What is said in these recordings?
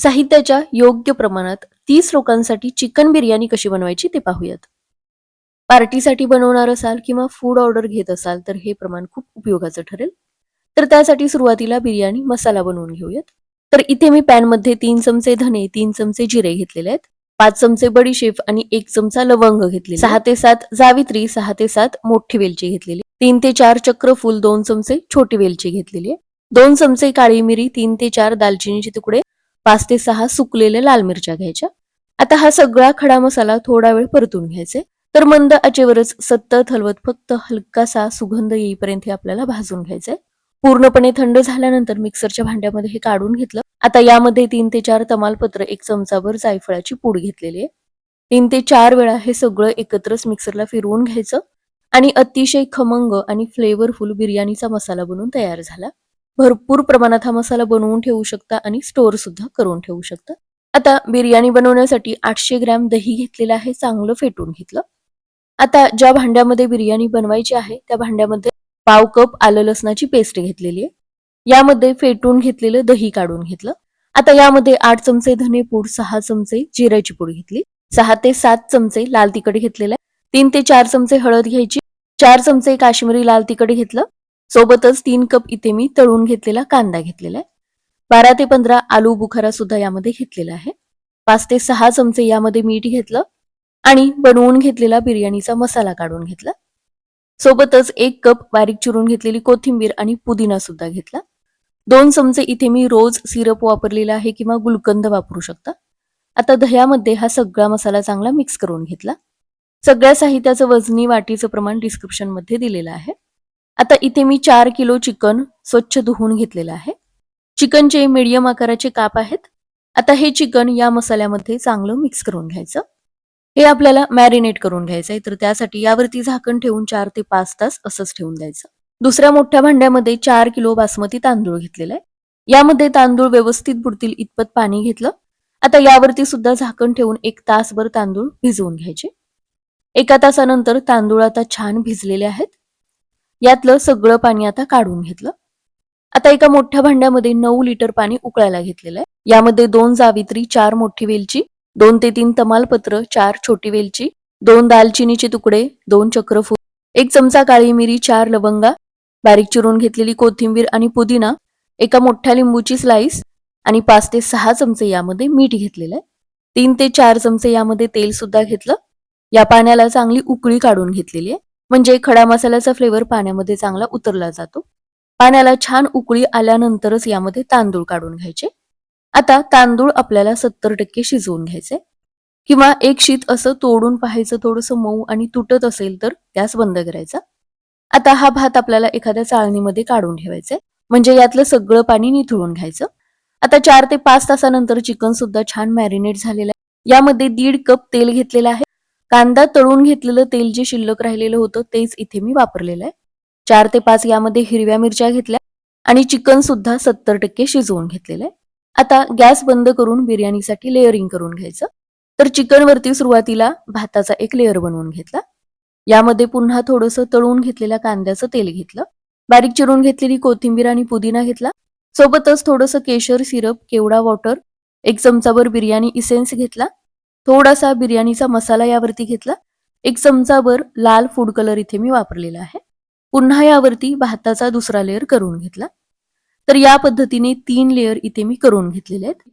साहित्याच्या योग्य प्रमाणात तीस लोकांसाठी चिकन बिर्याणी कशी बनवायची ते पाहूयात. पार्टीसाठी बनवणार असाल किंवा फूड ऑर्डर घेत असाल तर हे प्रमाण खूप उपयोगाचं ठरेल. तर त्यासाठी सुरुवातीला बिर्याणी मसाला बनवून घेऊयात. तर इथे मी पॅनमध्ये तीन चमचे धने तीन चमचे जिरे घेतलेले आहेत. पाच चमचे बडीशेप आणि एक चमचा लवंग घेतले सहा ते सात जावित्री सहा ते सात मोठी वेलची घेतलेली तीन ते चार चक्रफूल दोन चमचे छोटी वेलची घेतलेली आहे दोन चमचे काळी मिरी तीन ते चार दालचिनीचे तुकडे पाच ते सहा सुकलेल्या लाल मिरच्या घ्यायच्या. आता हा सगळा खडा मसाला थोडा वेळ परतून घ्यायचे. तर मंद आचेवरच सतत हलवत फक्त हलकासा सुगंध येईपर्यंत हे आपल्याला भाजून घ्यायचंय. पूर्णपणे थंड झाल्यानंतर मिक्सरच्या भांड्यामध्ये हे काढून घेतलं. आता यामध्ये तीन ते चार तमालपत्र एक चमचाभर जायफळाची पूड घेतलेली आहे. तीन ते चार वेळा हे सगळं एकत्रच मिक्सरला फिरवून घ्यायचं. आणि अतिशय खमंग आणि फ्लेवरफुल बिर्याणीचा मसाला बनवून तयार झाला. भरपूर प्रमाणात हा मसाला बनवून ठेवू शकता आणि स्टोअर सुद्धा करून ठेवू शकता. आता बिर्याणी बनवण्यासाठी आठशे ग्रॅम दही घेतलेलं आहे चांगलं फेटून घेतलं. आता ज्या भांड्यामध्ये बिर्याणी बनवायची आहे त्या भांड्यामध्ये पाव कप आलं लसणाची पेस्ट घेतलेली आहे. यामध्ये फेटून घेतलेलं दही काढून घेतलं. आता यामध्ये आठ चमचे धने पूड सहा चमचे जिऱ्याची पूड घेतली. सहा ते सात चमचे लाल तिखट घेतलेलं आहे. तीन ते चार चमचे हळद घ्यायची. चार चमचे काश्मीरी लाल तिखट घेतलं. सोबतच तीन कप इथे मी तळून घेतलेला कांदा घेतलेला आहे. बारा ते पंधरा आलू बुखारा सुद्धा यामध्ये घेतलेला आहे. पाच ते सहा चमचे यामध्ये मीठ घेतलं आणि बनवून घेतलेला बिर्याणीचा मसाला काढून घेतला. सोबतच एक कप बारीक चिरून घेतलेली कोथिंबीर आणि पुदिना सुद्धा घेतला. दोन चमचे इथे मी रोज सिरप वापरलेला आहे किंवा गुलकंद वापरू शकता. आता दह्यामध्ये हा सगळा मसाला चांगला मिक्स करून घेतला. सगळ्या साहित्याचं वजनी वाटीचं प्रमाण डिस्क्रिप्शनमध्ये दिलेलं आहे. आता इथे मी चार किलो चिकन स्वच्छ धुवून घेतलेलं आहे. चिकनचे मीडियम आकाराचे काप आहेत. आता हे चिकन या मसाल्यामध्ये चांगलं मिक्स करून घ्यायचं. हे आपल्याला मॅरिनेट करून घ्यायचं आहे. तर त्यासाठी यावरती झाकण ठेवून चार ते पाच तास असंच ठेवून द्यायचं. दुसऱ्या मोठ्या भांड्यामध्ये चार किलो बासमती तांदूळ घेतलेला आहे. यामध्ये तांदूळ व्यवस्थित बुडतील इतपत पाणी घेतलं. आता यावरती सुद्धा झाकण ठेवून एक तासभर तांदूळ भिजवून घ्यायचे. एका तासानंतर तांदूळ आता छान भिजलेले आहेत. यातलं सगळं पाणी आता काढून घेतलं. आता एका मोठ्या भांड्यामध्ये नऊ लिटर पाणी उकळायला घेतलेलं आहे. यामध्ये दोन जावित्री चार मोठी वेलची दोन ते तीन तमालपत्र चार छोटी वेलची दोन दालचिनीचे तुकडे दोन चक्रफूल एक चमचा काळी मिरी चार लवंगा बारीक चिरून घेतलेली कोथिंबीर आणि पुदिना एका मोठ्या लिंबूची स्लाइस आणि पाच ते सहा चमचे यामध्ये मीठ घेतलेलं आहे. तीन ते चार चमचे यामध्ये तेल सुद्धा घेतलं. या पाण्याला चांगली उकळी काढून घेतलेली आहे. म्हणजे खडा मसाल्याचा फ्लेवर पाण्यामध्ये चांगला उतरला जातो. पाण्याला छान उकळी आल्यानंतरच यामध्ये तांदूळ काढून घ्यायचे. आता तांदूळ आपल्याला सत्तर टक्के शिजवून घ्यायचे. किंवा एक शीत असं तोडून पाहायचं थोडंसं मऊ आणि तुटत असेल तर गॅस बंद करायचा. आता हा भात आपल्याला एखाद्या चाळणीमध्ये काढून ठेवायचंय. म्हणजे यातलं सगळं पाणी निथळून घ्यायचं. आता चार ते पाच तासानंतर चिकन सुद्धा छान मॅरिनेट झालेलं आहे. यामध्ये दीड कप तेल घेतलेलं आहे. कांदा तळून घेतलेलं तेल जे शिल्लक राहिलेलं होतं तेच इथे मी वापरलेलं आहे. चार ते पाच यामध्ये हिरव्या मिरच्या घेतल्या आणि चिकन सुद्धा सत्तर टक्के शिजवून घेतलेलं आहे. आता गॅस बंद करून बिर्याणीसाठी लेअरिंग करून घ्यायचं. तर चिकन वरती सुरुवातीला भाताचा एक लेअर बनवून घेतला. यामध्ये पुन्हा थोडंसं तळून घेतलेल्या कांद्याचं तेल घेतलं. बारीक चिरून घेतलेली कोथिंबीर आणि पुदिना घेतला. सोबतच थोडंसं केशर सिरप केवडा वॉटर एक चमचाभर बिर्याणी इसेन्स घेतला. थोडासा बिर्याणीचा मसाला यावरती घेतला. एक चमचाभर लाल फूड कलर इथे मी वापरलेला आहे. पुन्हा यावरती भाताचा दुसरा लेअर करून घेतला. तर या पद्धतीने तीन लेअर इथे मी करून घेतलेले आहेत.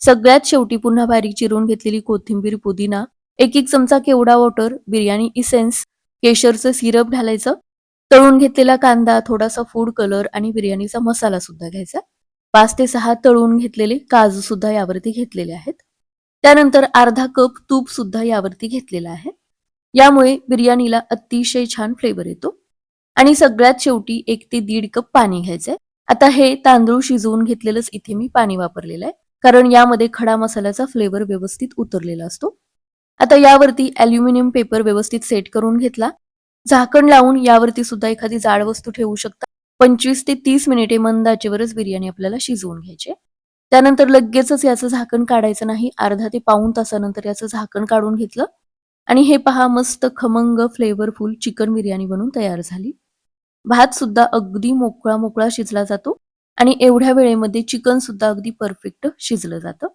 सगळ्यात शेवटी पुन्हा बारीक चिरून घेतलेली कोथिंबीर पुदिना एक एक चमचा केवडा वॉटर बिर्याणी इसेन्स केशरचं सिरप घालायचं. तळून घेतलेला कांदा थोडासा फूड कलर आणि बिर्याणीचा मसाला सुद्धा घ्यायचा. पाच ते सहा तळून घेतलेले काजू सुद्धा यावरती घेतलेले आहेत. त्यानंतर अर्धा कप तूप सुद्धा यावरती घेतलेला आहे. यामुळे बिर्याणीला अतिशय छान फ्लेवर येतो. आणि सगळ्यात शेवटी एक ते दीड कप पाणी घ्यायचंय. आता हे तांदूळ शिजवून घेतलेलंच इथे मी पाणी वापरलेलं आहे. कारण यामध्ये खडा मसाल्याचा फ्लेवर व्यवस्थित उतरलेला असतो. आता यावरती अल्युमिनियम पेपर व्यवस्थित सेट करून घेतला. झाकण लावून यावरती सुद्धा एखादी जाड वस्तू ठेवू शकता. पंचवीस ते तीस मिनिटे मंद आचेवरच बिर्याणी आपल्याला शिजवून घ्यायची त्यानंतर लगेचच याचं झाकण काढायचं नाही. अर्धा ते पाऊन तासानंतर याचं झाकण काढून घेतलं. आणि हे पहा मस्त खमंग फ्लेवरफुल चिकन बिर्याणी बनून तयार झाली. भात सुद्धा अगदी मोकळा मोकळा शिजला जातो. आणि एवढ्या वेळेमध्ये चिकन सुद्धा अगदी परफेक्ट शिजलं जातं.